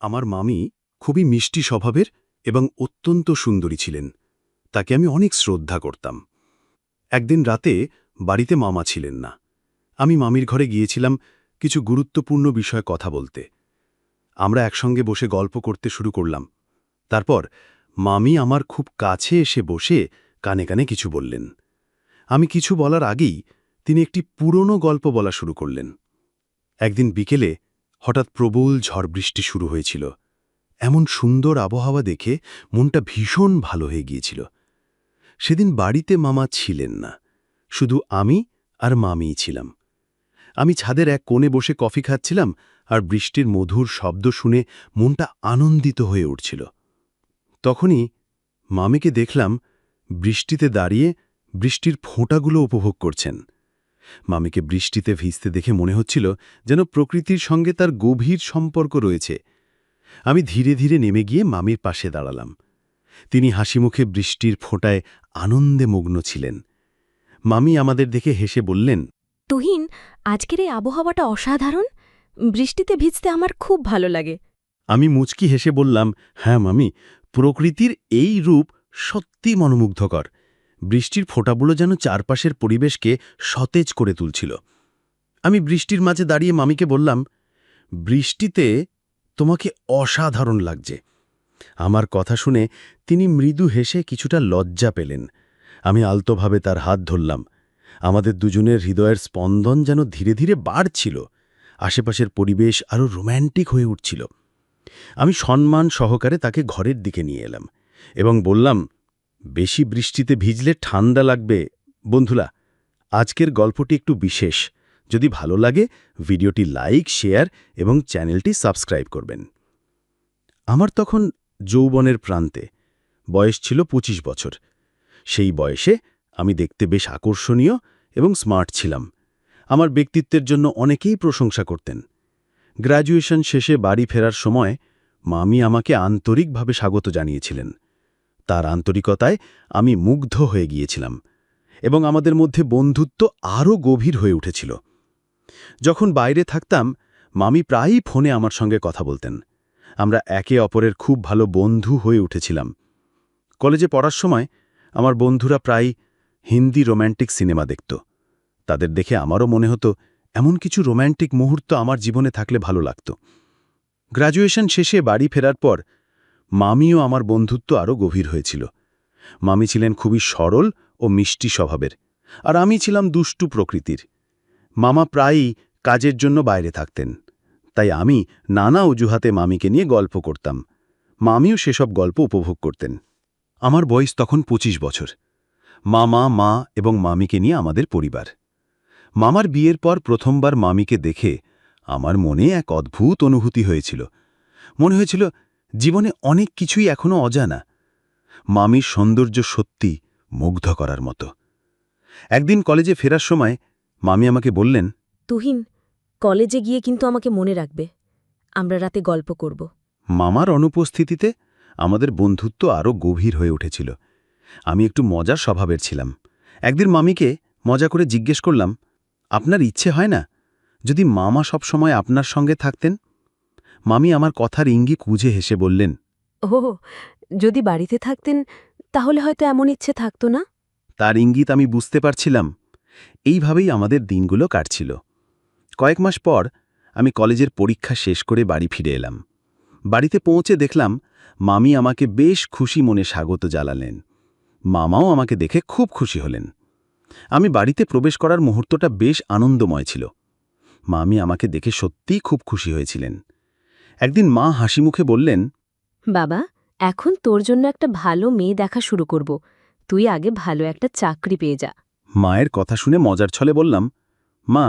আমার মামি খুবই মিষ্টি স্বভাবের এবং অত্যন্ত সুন্দরী ছিলেন। তাকে আমি অনেক শ্রদ্ধা করতাম। একদিন রাতে বাড়িতে মামা ছিলেন না। আমি মামির ঘরে গিয়েছিলাম কিছু গুরুত্বপূর্ণ বিষয়ে কথা বলতে। আমরা একসঙ্গে বসে গল্প করতে শুরু করলাম। তারপর মামি আমার খুব কাছে এসে বসে কানে কানে কিছু বললেন। আমি কিছু বলার আগেই তিনি একটি পুরনো গল্প বলা শুরু করলেন। একদিন বিকেলে হঠাৎ প্রবল ঝড় বৃষ্টি শুরু হয়েছিল। এমন সুন্দর আবহাওয়া দেখে মনটা ভীষণ ভালো হয়ে গিয়েছিল। সেদিন বাড়িতে মামা ছিলেন না, শুধু আমি আর মামিই ছিলাম। আমি ছাদের এক কোণে বসে কফি খাচ্ছিলাম আর বৃষ্টির মধুর শব্দ শুনে মনটা আনন্দিত হয়ে উঠছিল। তখনই মামিকে দেখলাম বৃষ্টিতে দাঁড়িয়ে বৃষ্টির ফোঁটাগুলো উপভোগ করছেন। মামিকে বৃষ্টিতে ভিজতে দেখে মনে হচ্ছিল যেন প্রকৃতির সঙ্গে তার গভীর সম্পর্ক রয়েছে। আমি ধীরে ধীরে নেমে গিয়ে মামির পাশে দাঁড়ালাম। তিনি হাসিমুখে বৃষ্টির ফোঁটায় আনন্দে মগ্ন ছিলেন। মামি আমাদের দেখে হেসে বললেন তুহিন আজকের এই আবহাওয়াটা অসাধারণ। বৃষ্টিতে ভিজতে আমার খুব ভালো লাগে। আমি মুচকি হেসে বললাম হ্যাঁ মামি প্রকৃতির এই রূপ সত্যি মনোমুগ্ধকর। বৃষ্টির ফোঁটাগুলো যেন চারপাশের পরিবেশকে সতেজ করে তুলছিল। আমি বৃষ্টির মাঝে দাঁড়িয়ে মামিকে বললাম, বৃষ্টিতে তোমাকে অসাধারণ লাগছে। আমার কথা শুনে তিনি মৃদু হেসে কিছুটা লজ্জা পেলেন। আমি আলতোভাবে তার হাত ধরলাম। আমাদের দুজনের হৃদয়ের স্পন্দন যেন ধীরে ধীরে বাড়ছিল। আশেপাশের পরিবেশ আরও রোম্যান্টিক হয়ে উঠছিল। আমি সম্মান সহকারে তাকে ঘরের দিকে নিয়ে এলাম এবং বললাম বেশি বৃষ্টিতে ভিজলে ঠান্ডা লাগবে। বন্ধুরা, আজকের গল্পটি একটু বিশেষ। যদি ভালো লাগে, ভিডিওটি লাইক, শেয়ার এবং চ্যানেলটি সাবস্ক্রাইব করবেন। আমার তখন যৌবনের প্রান্তে বয়স ছিল ২৫ বছর। সেই বয়সে আমি দেখতে বেশ আকর্ষণীয় এবং স্মার্ট ছিলাম। আমার ব্যক্তিত্বের জন্য অনেকেই প্রশংসা করতেন। গ্র্যাজুয়েশন শেষে বাড়ি ফেরার সময় মামি আমাকে আন্তরিকভাবে স্বাগত জানিয়েছিলেন। তার আন্তরিকতায় আমি মুগ্ধ হয়ে গিয়েছিলাম এবং আমাদের মধ্যে বন্ধুত্ব আরও গভীর হয়ে উঠেছিল। যখন বাইরে থাকতাম, মামি প্রায়ই ফোনে আমার সঙ্গে কথা বলতেন। আমরা একে অপরের খুব ভালো বন্ধু হয়ে উঠেছিলাম। কলেজে পড়ার সময় আমার বন্ধুরা প্রায় হিন্দি রোম্যান্টিক সিনেমা দেখত। তাদের দেখে আমারও মনে হতো, এমন কিছু রোম্যান্টিক মুহূর্ত আমার জীবনে থাকলে ভালো লাগত। গ্র্যাজুয়েশন শেষে বাড়ি ফেরার পর মামিও আমার বন্ধুত্ব আরও গভীর হয়েছিল। মামি ছিলেন খুবই সরল ও মিষ্টি স্বভাবের, আর আমি ছিলাম দুষ্টু প্রকৃতির। মামা প্রায়ই কাজের জন্য বাইরে থাকতেন, তাই আমি নানা অজুহাতে মামিকে নিয়ে গল্প করতাম। মামিও সেসব গল্প উপভোগ করতেন। আমার বয়স তখন ২৫ বছর। মামা, মা এবং মামিকে নিয়ে আমাদের পরিবার। মামার বিয়ের পর প্রথমবার মামিকে দেখে আমার মনে এক অদ্ভুত অনুভূতি হয়েছিল। মনে হয়েছিল জীবনে অনেক কিছুই এখনও অজানা। মামির সৌন্দর্য সত্যি মুগ্ধ করার মতো। একদিন কলেজে ফেরার সময় মামি আমাকে বললেন তুহিন কলেজে গিয়ে কিন্তু আমাকে মনে রাখবে। আমরা রাতে গল্প করব। মামার অনুপস্থিতিতে আমাদের বন্ধুত্ব আরও গভীর হয়ে উঠেছিল। আমি একটু মজার স্বভাবের ছিলাম। একদিন মামিকে মজা করে জিজ্ঞেস করলাম আপনার ইচ্ছে হয় না যদি মামা সব সময় আপনার সঙ্গে থাকতেন? মামি আমার কথার ইঙ্গি কুজে হেসে বললেন ও যদি বাড়িতে থাকতেন তাহলে হয়তো এমন ইচ্ছে থাকতো না? তার ইঙ্গিত আমি বুঝতে পারছিলাম। এইভাবেই আমাদের দিনগুলো কাটছিল। কয়েক মাস পর আমি কলেজের পরীক্ষা শেষ করে বাড়ি ফিরে এলাম। বাড়িতে পৌঁছে দেখলাম মামি আমাকে বেশ খুশি মনে স্বাগত জ্বালালেন মামাও আমাকে দেখে খুব খুশি হলেন। আমি বাড়িতে প্রবেশ করার মুহূর্তটা বেশ আনন্দময় ছিল। মামি আমাকে দেখে সত্যিই খুব খুশি হয়েছিলেন। একদিন মা হাসি মুখে বললেন বাবা এখন তোর জন্য একটা ভালো মেয়ে দেখা শুরু করব। তুই আগে ভালো একটা চাকরি পেয়ে যা। মায়ের কথা শুনে মজার ছলে বললাম মা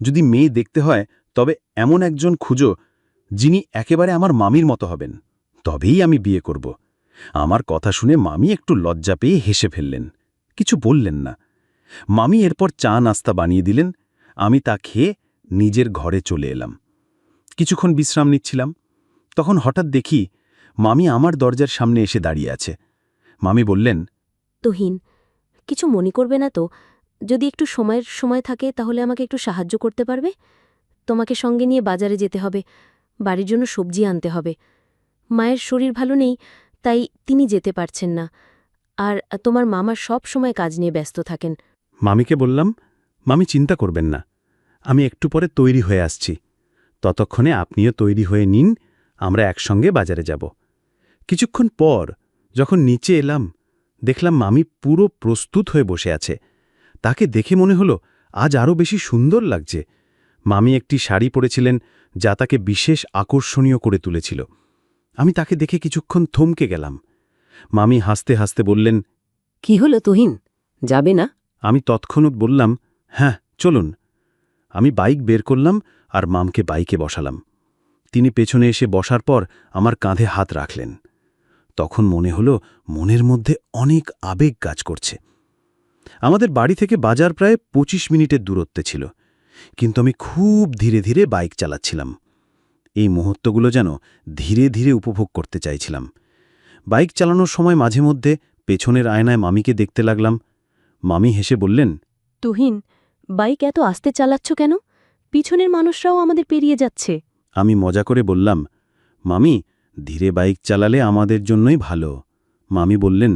যদি মেয়ে দেখতে হয় তবে এমন একজন খুঁজো যিনি একেবারে আমার মামির মতো হবেন। তবেই আমি বিয়ে করব। আমার কথা শুনে মামি একটু লজ্জা পেয়ে হেসে ফেললেন। কিছু বললেন না। মামি এরপর চা নাস্তা বানিয়ে দিলেন। আমি তা খেয়ে নিজের ঘরে চলে এলাম। কিছুক্ষণ বিশ্রাম নিচ্ছিলাম তখন হঠাৎ দেখি মামি আমার দরজার সামনে এসে দাঁড়িয়ে আছে। মামি বললেন তুহিন কিছু মনে করবে না তো? যদি একটু সময়ের সময় থাকে তাহলে আমাকে একটু সাহায্য করতে পারবে? তোমাকে সঙ্গে নিয়ে বাজারে যেতে হবে বাড়ির জন্য সবজি আনতে হবে। মায়ের শরীর ভালো নেই তাই তিনি যেতে পারছেন না। আর তোমার মামা সব সময় কাজ নিয়ে ব্যস্ত থাকেন। মামিকে বললাম মামি চিন্তা করবেন না আমি একটু পরে তৈরি হয়ে আসছি। ততক্ষণে আপনিও তৈরি হয়ে নিন আমরা একসঙ্গে বাজারে যাব। কিছুক্ষণ পর যখন নিচে এলাম দেখলাম মামি পুরো প্রস্তুত হয়ে বসে আছে। তাকে দেখে মনে হলো আজ আরও বেশি সুন্দর লাগছে। মামি একটি শাড়ি পরেছিলেন যা তাকে বিশেষ আকর্ষণীয় করে তুলেছিল। আমি তাকে দেখে কিছুক্ষণ থমকে গেলাম। মামি হাসতে হাসতে বললেন কি হলো তুহিন? যাবে না? আমি তৎক্ষণাৎ বললাম হ্যাঁ চলুন। আমি বাইক বের করলাম আর মামকে বাইকে বসালাম। তিনি পেছনে এসে বসার পর আমার কাঁধে হাত রাখলেন। তখন মনে হলো মনের মধ্যে অনেক আবেগ কাজ করছে। আমাদের বাড়ি থেকে বাজার প্রায় ২৫ মিনিটের দূরত্বে ছিল, কিন্তু আমি খুব ধীরে ধীরে বাইক চালাচ্ছিলাম। এই মুহূর্তগুলো যেন ধীরে ধীরে উপভোগ করতে চাইছিলাম। বাইক চালানোর সময় মাঝে মধ্যে পেছনের আয়নায় মামিকে দেখতে লাগলাম। মামি হেসে বললেন, তুহিন বাইক এত আস্তে চালাচ্ছ কেন? পিছনের মানুষরাও আমাদের পেরিয়ে যাচ্ছে। আমি মজা করে বললাম মামি ধীরে বাইক চালালে আমাদের জন্যই ভালো। মামি বললেন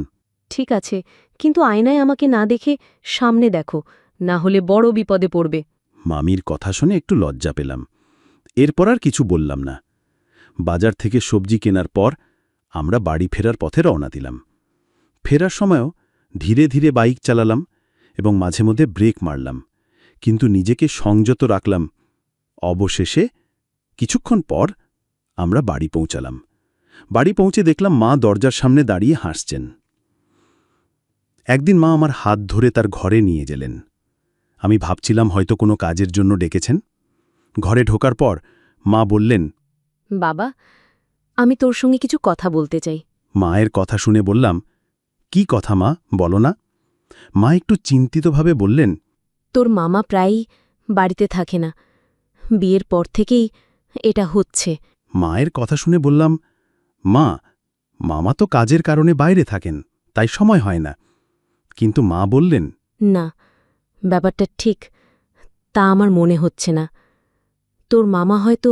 ঠিক আছে কিন্তু আয়নায় আমাকে না দেখে সামনে দেখো না হলে বড় বিপদে পড়বে। মামির কথা শুনে একটু লজ্জা পেলাম। এরপর আর কিছু বললাম না। বাজার থেকে সবজি কেনার পর আমরা বাড়ি ফেরার পথে রওনা দিলাম। ফেরার সময়ও ধীরে ধীরে বাইক চালালাম এবং মাঝে মধ্যে ব্রেক মারলাম। কিন্তু নিজেকে সংযত রাখলাম। অবশেষে কিছুক্ষণ পর আমরা বাড়ি পৌঁছালাম। বাড়ি পৌঁছে দেখলাম মা দরজার সামনে দাঁড়িয়ে হাসছেন। একদিন মা আমার হাত ধরে তার ঘরে নিয়ে গেলেন। আমি ভাবছিলাম হয়তো কোনো কাজের জন্য ডেকেছেন। ঘরে ঢোকার পর মা বললেন বাবা আমি তোর সঙ্গে কিছু কথা বলতে চাই। মায়ের কথা শুনে বললাম কি কথা মা? বলো না। মা একটু চিন্তিতভাবে বললেন তোর মামা প্রায়ই বাড়িতে থাকে না। বিয়ের পর থেকেই এটা হচ্ছে। মায়ের কথা শুনে বললাম মা মামা তো কাজের কারণে বাইরে থাকেন তাই সময় হয় না। কিন্তু মা বললেন না ব্যাপারটা ঠিক তা আমার মনে হচ্ছে না। তোর মামা হয়তো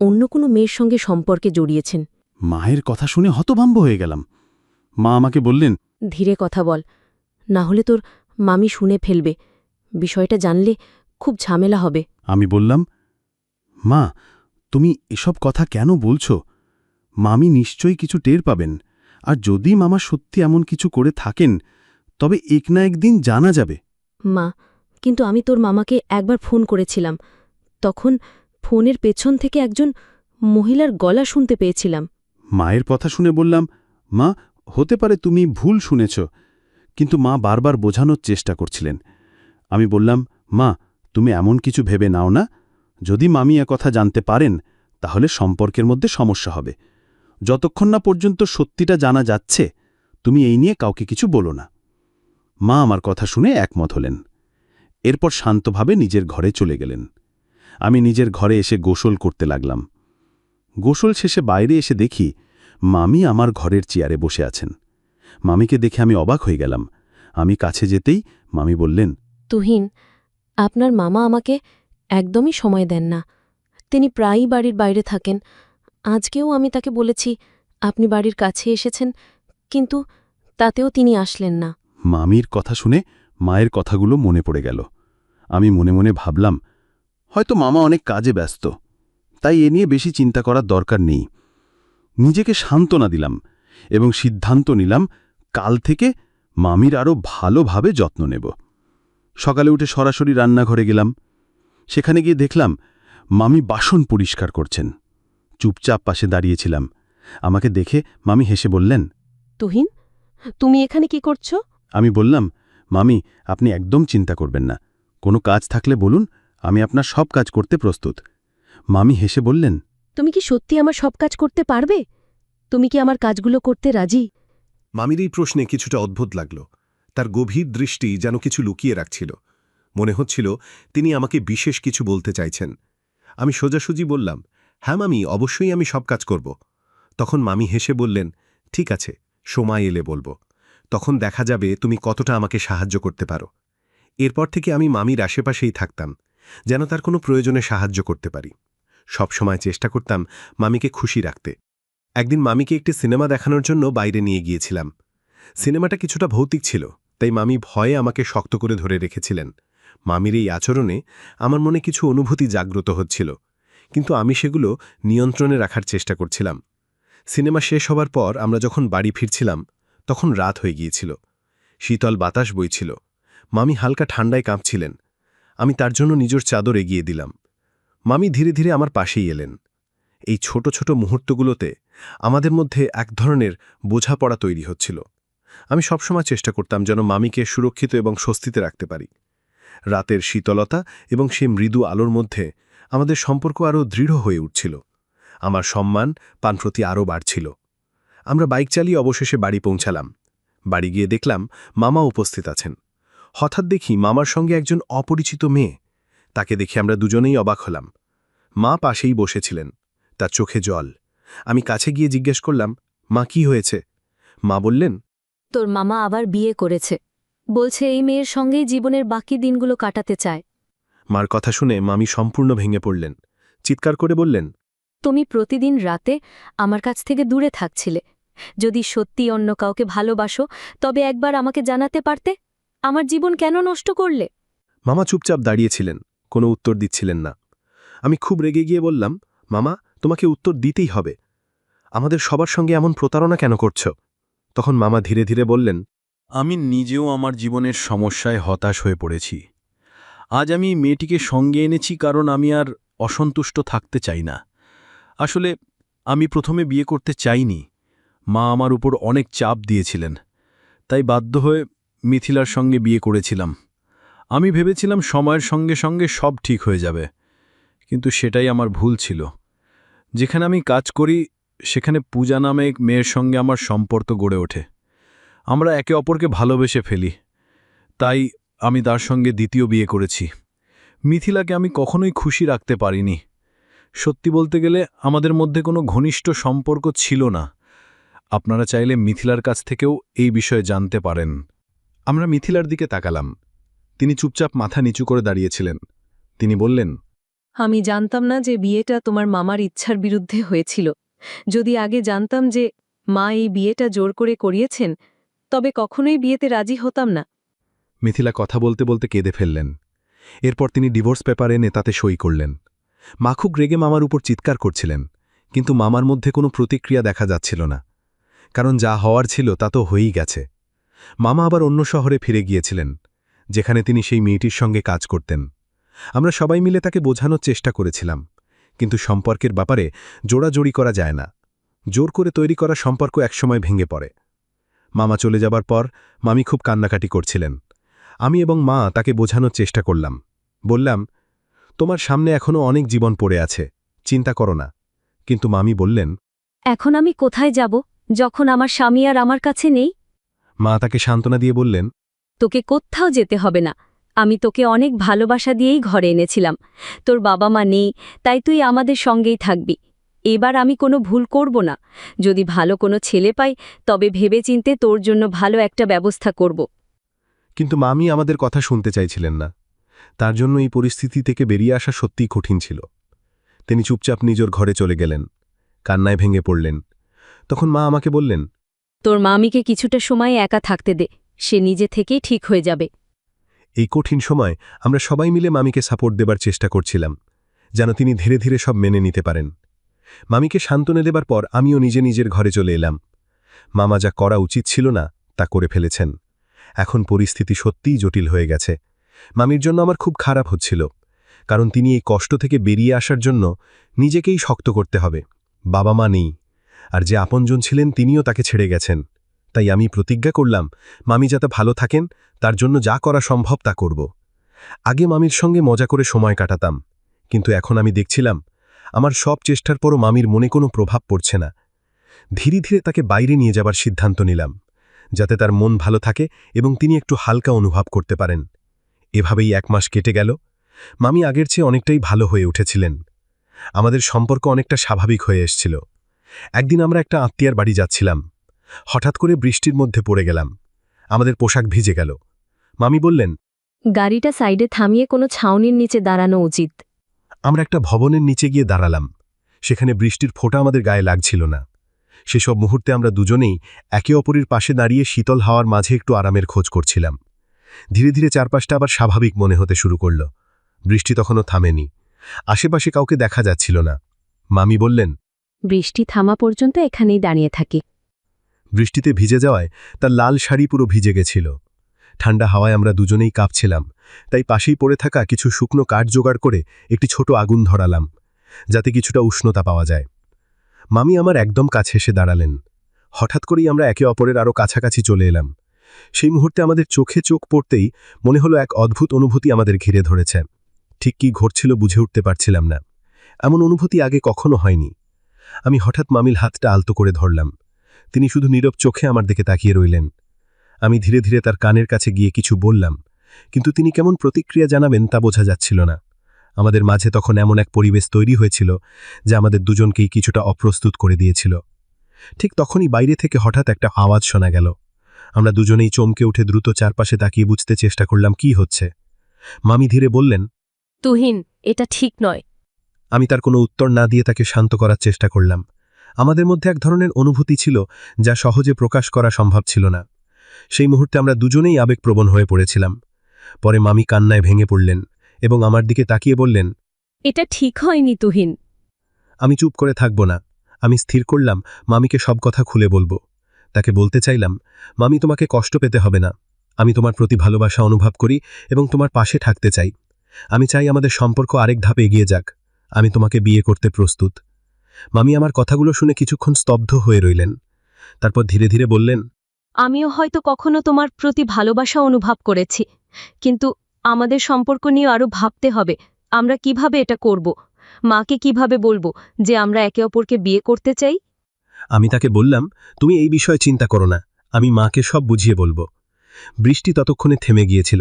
অন্য কোনো মেয়ের সঙ্গে সম্পর্কে জড়িয়েছেন। মায়ের কথা শুনে হতভম্ব হয়ে গেলাম। মা আমাকে বললেন ধীরে কথা বল না হলে তোর মামি শুনে ফেলবে। বিষয়টা জানলে খুব ঝামেলা হবে। আমি বললাম মা তুমি এসব কথা কেন বলছো? মামি নিশ্চয়ই কিছু টের পাবেন। আর যদি মামা সত্যি এমন কিছু করে থাকেন তবে এক না একদিন জানা যাবে। মা কিন্তু আমি তোর মামাকে একবার ফোন করেছিলাম। তখন ফোনের পেছন থেকে একজন মহিলার গলা শুনতে পেয়েছিলাম। মায়ের কথা শুনে বললাম মা হতে পারে তুমি ভুল শুনেছ কিন্তু মা বারবার বোঝানোর চেষ্টা করছিলেন। আমি বললাম, মা, তুমি এমন কিছু ভেবে নাও না। যদি মামি কথা জানতে পারেন, তাহলে সম্পর্কের মধ্যে সমস্যা হবে। যতক্ষণ না পর্যন্ত সত্যিটা জানা যাচ্ছে, তুমি এই নিয়ে কাউকে কিছু বলো না। মা আমার কথা শুনে একমত হলেন। এরপর শান্তভাবে নিজের ঘরে চলে গেলেন। আমি নিজের ঘরে এসে গোসল করতে লাগলাম। গোসল শেষে বাইরে এসে দেখি, মামি আমার ঘরের চেয়ারে বসে আছেন। মামিকে দেখে আমি অবাক হয়ে গেলাম। আমি কাছে যেতেই মামি বললেন তুহিন, আপনার মামা আমাকে একদমই সময় দেন না। তিনি প্রায়ই বাড়ির বাইরে থাকেন। আজকেও আমি তাকে বলেছি, আপনি বাড়ির কাছে এসেছেন, কিন্তু তাতেও তিনি আসলেন না। মামির কথা শুনে মায়ের কথাগুলো মনে পড়ে গেল। আমি মনে মনে ভাবলাম, হয়তো মামা অনেক কাজে ব্যস্ত, তাই এ নিয়ে বেশি চিন্তা করার দরকার নেই। নিজেকে সান্ত্বনা দিলাম এবং সিদ্ধান্ত নিলাম, কাল থেকে মামির আরও ভালোভাবে যত্ন নেব। সকালে উঠে সরাসরি রান্নাঘরে গেলাম। সেখানে গিয়ে দেখলাম মামি বাসন পরিষ্কার করছেন। চুপচাপ পাশে দাঁড়িয়েছিলাম। আমাকে দেখে মামি হেসে বললেন তুহিন তুমি এখানে কি করছ? আমি বললাম মামি আপনি একদম চিন্তা করবেন না। কোনো কাজ থাকলে বলুন আমি আপনার সব কাজ করতে প্রস্তুত। মামি হেসে বললেন তুমি কি সত্যি আমার সব কাজ করতে পারবে? তুমি কি আমার কাজগুলো করতে রাজি? মামির এই প্রশ্নে কিছুটা অদ্ভুত লাগল। তার গভীর দৃষ্টি যেন কিছু লুকিয়ে রাখছিল। মনে হচ্ছিল, তিনি আমাকে বিশেষ কিছু বলতে চাইছেন। আমি সোজাসুজি বললাম হ্যাঁ মামি, অবশ্যই আমি সব কাজ করব। তখন মামি হেসে বললেন, ঠিক আছে, সময় এলে বলব। তখন দেখা যাবে তুমি কতটা আমাকে সাহায্য করতে পারো। এরপর থেকে আমি মামির আশেপাশেই থাকতাম, যেন তার কোনো প্রয়োজনে সাহায্য করতে পারি। সবসময় চেষ্টা করতাম মামিকে খুশি রাখতে। একদিন মামিকে একটি সিনেমা দেখানোর জন্য বাইরে নিয়ে গিয়েছিলাম। সিনেমাটা কিছুটা ভৌতিক ছিল। তাই মামি ভয়ে আমাকে শক্ত করে ধরে রেখেছিলেন। মামির এই আচরণে আমার মনে কিছু অনুভূতি জাগ্রত হচ্ছিল, কিন্তু আমি সেগুলো নিয়ন্ত্রণে রাখার চেষ্টা করছিলাম। সিনেমা শেষ হবার পর আমরা যখন বাড়ি ফিরছিলাম, তখন রাত হয়ে গিয়েছিল। শীতল বাতাস বইছিল। মামি হালকা ঠান্ডায় কাঁপছিলেন। আমি তার জন্য নিজের চাদর এগিয়ে দিলাম। মামি ধীরে ধীরে আমার পাশেই এলেন। এই ছোট ছোট মুহূর্তগুলোতে আমাদের মধ্যে এক ধরনের বোঝাপড়া তৈরি হচ্ছিল। আমি সবসময় চেষ্টা করতাম যেন মামিকে সুরক্ষিত এবং স্বস্তিতে রাখতে পারি। রাতের শীতলতা এবং সে মৃদু আলোর মধ্যে আমাদের সম্পর্ক আরও দৃঢ় হয়ে উঠছিল। আমার সম্মান পান প্রতি আরও বাড়ছিল। আমরা বাইক চালিয়ে অবশেষে বাড়ি পৌঁছালাম। বাড়ি গিয়ে দেখলাম মামা উপস্থিত আছেন। হঠাৎ দেখি মামার সঙ্গে একজন অপরিচিত মেয়ে। তাকে দেখে আমরা দুজনেই অবাক হলাম। মা পাশেই বসেছিলেন। তার চোখে জল। আমি কাছে গিয়ে জিজ্ঞেস করলাম, মা, কি হয়েছে? মা বললেন তোর মামা আবার বিয়ে করেছে। বলছে এই মেয়ের সঙ্গেই জীবনের বাকি দিনগুলো কাটাতে চায়। মার কথা শুনে মামি সম্পূর্ণ ভেঙে পড়লেন। চিৎকার করে বললেন তুমি প্রতিদিন রাতে আমার কাছ থেকে দূরে থাকছিলে। যদি সত্যি অন্য কাউকে ভালোবাসো তবে একবার আমাকে জানাতে পারতে? আমার জীবন কেন নষ্ট করলে? মামা চুপচাপ দাঁড়িয়েছিলেন কোনো উত্তর দিচ্ছিলেন না। আমি খুব রেগে গিয়ে বললাম মামা তোমাকে উত্তর দিতেই হবে। আমাদের সবার সঙ্গে এমন প্রতারণা কেন করছ? তখন মামা ধীরে ধীরে বললেন, আমি নিজেও আমার জীবনের সমস্যায় হতাশ হয়ে পড়েছি। আজ আমি মেয়েটিকে সঙ্গে এনেছি কারণ আমি আর অসন্তুষ্ট থাকতে চাই না। আসলে আমি প্রথমে বিয়ে করতে চাইনি। মা আমার উপর অনেক চাপ দিয়েছিলেন। তাই বাধ্য হয়ে মিথিলার সঙ্গে বিয়ে করেছিলাম। আমি ভেবেছিলাম সময়ের সঙ্গে সঙ্গে সব ঠিক হয়ে যাবে। কিন্তু সেটাই আমার ভুল ছিল। যেখানে আমি কাজ করি সেখানে পূজা নামে এক মেয়ের সঙ্গে আমার সম্পর্ক গড়ে ওঠে। আমরা একে অপরকে ভালোবেসে ফেলি। তাই আমি তার সঙ্গে দ্বিতীয় বিয়ে করেছি। মিথিলাকে আমি কখনোই খুশি রাখতে পারিনি। সত্যি বলতে গেলে আমাদের মধ্যে কোনো ঘনিষ্ঠ সম্পর্ক ছিল না। আপনারা চাইলে মিথিলার কাছ থেকেও এই বিষয়ে জানতে পারেন। আমরা মিথিলার দিকে তাকালাম। তিনি চুপচাপ মাথা নিচু করে দাঁড়িয়েছিলেন। তিনি বললেন, আমি জানতাম না যে বিয়েটা তোমার মামার ইচ্ছার বিরুদ্ধে হয়েছিল। যদি আগে জানতাম যে মা এই বিয়েটা জোর করে করিয়েছেন, তবে কখনোই বিয়েতে রাজি হতাম না। মিথিলা কথা বলতে বলতে কেঁদে ফেললেন। এরপর তিনি ডিভোর্স পেপারে নেতাতে সই করলেন। মাখুক রেগে মামার উপর চিৎকার করছিলেন, কিন্তু মামার মধ্যে কোনো প্রতিক্রিয়া দেখা যাচ্ছিল না। কারণ যা হওয়ার ছিল তা তো হয়েই গেছে। মামা আবার অন্য শহরে ফিরে গিয়েছিলেন, যেখানে তিনি সেই মেয়েটির সঙ্গে কাজ করতেন। আমরা সবাই মিলে তাকে বোঝানোর চেষ্টা করেছিলাম। কিন্তু সম্পর্কের ব্যাপারে জোড়াজোড়ি করা যায় না। জোর করে তৈরি করা সম্পর্ক একসময় ভেঙে পড়ে। মামা চলে যাবার পর মামি খুব কান্নাকাটি করছিলেন। আমি এবং মা তাকে বোঝানোর চেষ্টা করলাম। বললাম তোমার সামনে এখনও অনেক জীবন পড়ে আছে চিন্তা করো না। কিন্তু মামি বললেন এখন আমি কোথায় যাব যখন আমার স্বামী আর আমার কাছে নেই? মা তাকে সান্ত্বনা দিয়ে বললেন তোকে কোথাও যেতে হবে না। আমি তোকে অনেক ভালোবাসা দিয়েই ঘরে এনেছিলাম। তোর বাবা মা নেই তাই তুই আমাদের সঙ্গেই থাকবি। এবার আমি কোনো ভুল করব না। যদি ভালো কোনো ছেলে পাই তবে ভেবেচিন্তে তোর জন্য ভালো একটা ব্যবস্থা করব। কিন্তু মামি আমাদের কথা শুনতে চাইছিলেন না। তার জন্য এই পরিস্থিতি থেকে বেরিয়ে আসা সত্যিই কঠিন ছিল। তিনি চুপচাপ নিজের ঘরে চলে গেলেন। কান্নায় ভেঙে পড়লেন। তখন মা আমাকে বললেন তোর মামিকে কিছুটা সময় একা থাকতে দে। সে নিজে থেকেই ঠিক হয়ে যাবে। এই কঠিন সময় আমরা সবাই মিলে মামিকে সাপোর্ট দেবার চেষ্টা করছিলাম, যেন তিনি ধীরে ধীরে সব মেনে নিতে পারেন। মামিকে সান্ত্বনা দেবার পর আমিও নিজে নিজের ঘরে চলে এলাম। মামা যা করা উচিত ছিল না, তা করে ফেলেছেন। এখন পরিস্থিতি সত্যিই জটিল হয়ে গেছে। মামির জন্য আমার খুব খারাপ হচ্ছিল, কারণ তিনি এই কষ্ট থেকে বেরিয়ে আসার জন্য নিজেকেই শক্ত করতে হবে। বাবা মা নেই, আর যে আপনজন ছিলেন তিনিও তাকে ছেড়ে গেছেন। তাই আমি প্রতিজ্ঞা করলাম, মামি যাতে ভালো থাকেন, তার জন্য যা করা সম্ভব তা করব। আগে মামির সঙ্গে মজা করে সময় কাটাতাম, কিন্তু এখন আমি দেখছিলাম, আমার সব চেষ্টার পরও মামির মনে কোনো প্রভাব পড়ছে না। ধীরে ধীরে তাকে বাইরে নিয়ে যাবার সিদ্ধান্ত নিলাম, যাতে তার মন ভালো থাকে এবং তিনি একটু হালকা অনুভব করতে পারেন। এভাবেই এক মাস কেটে গেল, মামি আগের চেয়ে অনেকটাই ভালো হয়ে উঠেছিলেন। আমাদের সম্পর্ক অনেকটা স্বাভাবিক হয়ে এসছিল। একদিন আমরা একটা আত্মীয়ার বাড়ি যাচ্ছিলাম হঠাৎ করে বৃষ্টির মধ্যে পড়ে গেলাম। আমাদের পোশাক ভিজে গেল। মামি বললেন গাড়িটা সাইডে থামিয়ে কোনো ছাউনির নিচে দাঁড়ানো উচিত। আমরা একটা ভবনের নিচে গিয়ে দাঁড়ালাম। সেখানে বৃষ্টির ফোঁটা আমাদের গায়ে লাগছিল না। সেসব মুহূর্তে আমরা দুজনেই একে অপরের পাশে দাঁড়িয়ে শীতল হাওয়ার মাঝে একটু আরামের খোঁজ করছিলাম। ধীরে ধীরে চারপাশটা আবার স্বাভাবিক মনে হতে শুরু করল। বৃষ্টি তখনও থামেনি। আশেপাশে কাউকে দেখা যাচ্ছিল না। মামি বললেন বৃষ্টি থামা পর্যন্ত এখানেই দাঁড়িয়ে থাকি। বৃষ্টিতে ভিজে যাওয়ায় তার লাল শাড়ি পুরো ভিজে গেছিল। ঠান্ডা হাওয়ায় আমরা দুজনেই কাঁপছিলাম, তাই পাশেই পড়ে থাকা কিছু শুকনো কাঠ জোগাড় করে একটি ছোট আগুন ধরালাম, যাতে কিছুটা উষ্ণতা পাওয়া যায়। মামি আমার একদম কাছে এসে দাঁড়ালেন। হঠাৎ করেই আমরা একে অপরের আরও কাছাকাছি চলে এলাম। সেই মুহূর্তে আমাদের চোখে চোখ পড়তেই মনে হলো এক অদ্ভুত অনুভূতি আমাদের ঘিরে ধরেছে। ঠিক কি ঘটছিল বুঝে উঠতে পারছিলাম না। এমন অনুভূতি আগে কখনো হয়নি। আমি হঠাৎ মামিল হাতটা আলতো করে ধরলাম। তিনি শুধু নীরব চোখে আমার দিকে তাকিয়ে রইলেন। আমি ধীরে ধীরে তার কানের কাছে গিয়ে কিছু বললাম কিন্তু তিনি কেমন প্রতিক্রিয়া জানাবেন তা বোঝা যাচ্ছিল না। আমাদের মাঝে তখন এমন এক পরিবেশ তৈরি হয়েছিল যা আমাদের দুজনকেই কিছুটা অপ্রস্তুত করে দিয়েছিল। ঠিক তখনই বাইরে থেকে হঠাৎ একটা আওয়াজ শোনা গেল। আমরা দুজনেই চমকে উঠে দ্রুত চারপাশে তাকিয়ে বুঝতে চেষ্টা করলাম কি হচ্ছে। মামি ধীরে বললেন তুহিন এটা ঠিক নয়। আমি তার কোনো উত্তর না দিয়ে তাকে শান্ত করার চেষ্টা করলাম। আমাদের মধ্যে এক ধরনের অনুভূতি ছিল যা সহজে প্রকাশ করা সম্ভব ছিল না। সেই মুহূর্তে আমরা দুজনেই আবেগপ্রবণ হয়ে পড়েছিলাম। পরে মামি কান্নায় ভেঙে পড়লেন এবং আমার দিকে তাকিয়ে বললেন এটা ঠিক হয়নি তুহিন। আমি চুপ করে থাকব না। আমি স্থির করলাম মামিকে সব কথা খুলে বলব। তাকে বলতে চাইলাম মামি তোমাকে কষ্ট পেতে হবে না। আমি তোমার প্রতি ভালোবাসা অনুভব করি এবং তোমার পাশে থাকতে চাই। আমি চাই আমাদের সম্পর্ক আরেক ধাপে এগিয়ে যাক। আমি তোমাকে বিয়ে করতে প্রস্তুত। মামি আমার কথাগুলো শুনে কিছুক্ষণ স্তব্ধ হয়ে রইলেন। তারপর ধীরে ধীরে বললেন আমিও হয়তো কখনো তোমার প্রতি ভালোবাসা অনুভব করেছি কিন্তু আমাদের সম্পর্ক নিয়ে আরও ভাবতে হবে আমরা কীভাবে এটা করব? মাকে কীভাবে বলব যে আমরা একে অপরকে বিয়ে করতে চাই? আমি তাকে বললাম তুমি এই বিষয়ে চিন্তা করো না আমি মাকে সব বুঝিয়ে বলব। বৃষ্টি ততক্ষণে থেমে গিয়েছিল।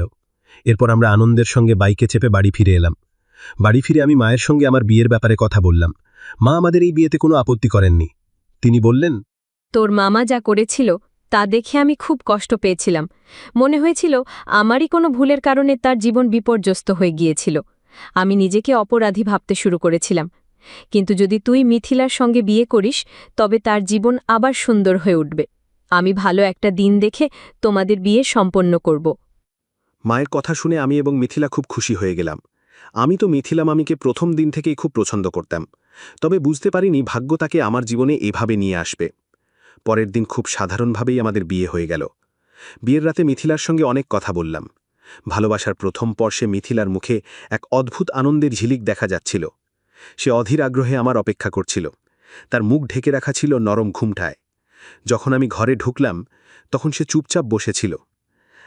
এরপর আমরা আনন্দের সঙ্গে বাইকে চেপে বাড়ি ফিরে এলাম। বাড়ি ফিরে আমি মায়ের সঙ্গে আমার বিয়ের ব্যাপারে কথা বললাম। মা আমাদের এই বিয়েতে কোনো আপত্তি করেননি। তিনি বললেন তোর মামা যা করেছিল তা দেখে আমি খুব কষ্ট পেয়েছিলাম। মনে হয়েছিল আমারই কোনো ভুলের কারণে তার জীবন বিপর্যস্ত হয়ে গিয়েছিল। আমি নিজেকে অপরাধী ভাবতে শুরু করেছিলাম। কিন্তু যদি তুই মিথিলার সঙ্গে বিয়ে করিস তবে তার জীবন আবার সুন্দর হয়ে উঠবে। আমি ভালো একটা দিন দেখে তোমাদের বিয়ে সম্পন্ন করব। মায়ের কথা শুনে আমি এবং মিথিলা খুব খুশি হয়ে গেলাম। আমি তো মিথিলা মামিকে প্রথম দিন থেকেই খুব পছন্দ করতাম। তবে বুঝতে পারিনি ভাগ্য তাকে আমার জীবনে এভাবে নিয়ে আসবে। পরের দিন খুব সাধারণভাবেই আমাদের বিয়ে হয়ে গেল। বিয়ের রাতে মিথিলার সঙ্গে অনেক কথা বললাম। ভালোবাসার প্রথম পর্ষে মিথিলার মুখে এক অদ্ভুত আনন্দের ঝিলিক দেখা যাচ্ছিল। সে অধীর আগ্রহে আমার অপেক্ষা করছিল। তার মুখ ঢেকে রাখা ছিল নরম ঘুমটায় যখন আমি ঘরে ঢুকলাম, তখন সে চুপচাপ বসেছিল।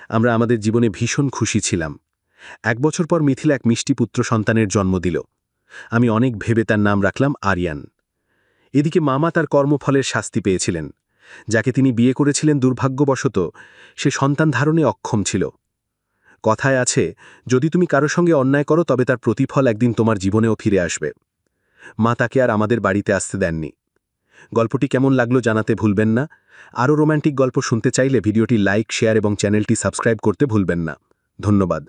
আমরা আমাদের জীবনে ভীষণ খুশি ছিলাম। এক বছর পর মিথিলা এক মিষ্টি পুত্র সন্তানের জন্ম দিল। আমি অনেক ভেবে তার নাম রাখলাম আরিয়ান। এদিকে মামা তার কর্মফলের শাস্তি পেয়েছিলেন। যাকে তিনি বিয়ে করেছিলেন দুর্ভাগ্যবশত, সে সন্তান ধারণে অক্ষম ছিল। কথায় আছে, যদি তুমি কারও সঙ্গে অন্যায় করো, তবে তার প্রতিফল একদিন তোমার জীবনেও ফিরে আসবে। মা তাকে আর আমাদের বাড়িতে আসতে দেননি। গল্পটি কেমন লাগল জানাতে ভুলবেন না। আরও রোম্যান্টিক গল্প শুনতে চাইলে ভিডিওটি লাইক, শেয়ার এবং চ্যানেলটি সাবস্ক্রাইব করতে ভুলবেন না। ধন্যবাদ।